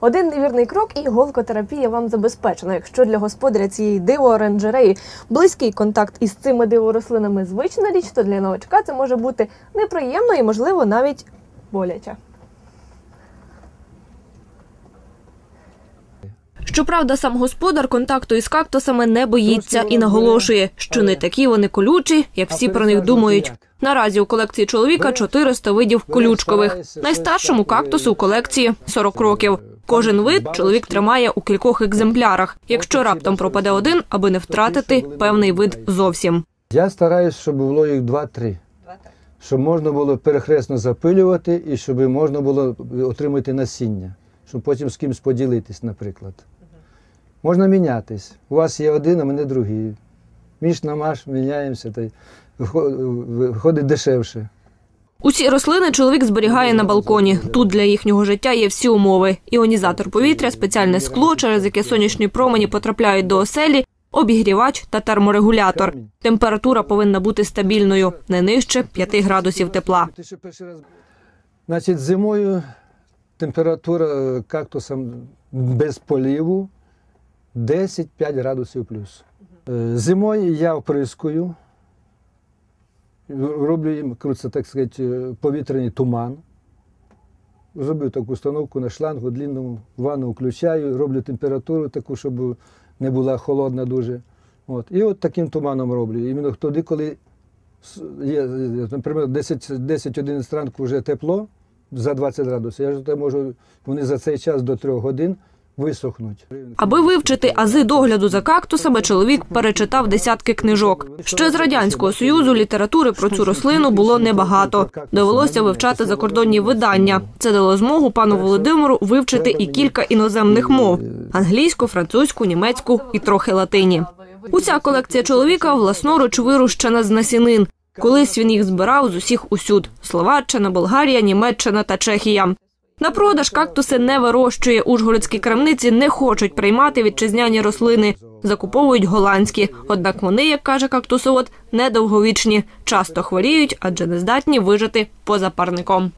Один невірний крок і голкотерапія вам забезпечена. Якщо для господаря цієї диво-оранжереї близький контакт із цими диворослинами звична річ, то для новачка це може бути неприємно і, можливо, навіть боляче. Щоправда, сам господар контакту із кактусами не боїться і наголошує, що не такі вони колючі, як всі про них думають. Наразі у колекції чоловіка 400 видів колючкових. Найстаршому кактусу у колекції 40 років. Кожен вид чоловік тримає у кількох екземплярах, якщо раптом пропаде один, аби не втратити певний вид зовсім. Я стараюсь, щоб було їх два-три. Щоб можна було перехресно запилювати і щоб можна було отримати насіння, щоб потім з кимось поділитись, наприклад. Можна мінятись. У вас є один, а мене другий. Між на маш, міняємося, та й вихо- виходить дешевше. Усі рослини чоловік зберігає на балконі. Тут для їхнього життя є всі умови: іонізатор повітря, спеціальне скло, через яке сонячні промені потрапляють до оселі, обігрівач та терморегулятор. Температура повинна бути стабільною, не нижче 5 градусів тепла. Значить, зимою температура е, кактуса без поліву 10-5 градусів плюс. Е, Зимою я оприскую, роблю їм, крутиться, так сказати, е, повітряний туман. Зробив таку установку на шлангу длинному, ванну включаю, роблю температуру таку, щоб не була холодна дуже. От. І от таким туманом роблю. Іменно тоді, коли є, наприклад, 10 10-11 ранку вже тепло за 20 градусів. Я ж можу, вони за цей час до 3 годин висохнуть. Аби вивчити ази догляду за кактусами, чоловік перечитав десятки книжок. Ще з радянського союзу літератури про цю рослину було небагато. Довелося вивчати закордонні видання. Це дало змогу пану Володимиру вивчити і кілька іноземних мов: англійську, французьку, німецьку і трохи латині. Уся колекція чоловіка власноруч вирощена з насінин. Колись він їх збирав з усіх усюд: Словаччина, Болгарія, Німеччина та Чехія. На продаж кактуси не вирощує. Ужгородські крамниці не хочуть приймати вітчизняні рослини, закуповують голландські. Однак вони, як каже кактусовод, недовговічні, часто хворіють, адже не здатні вижити поза парником.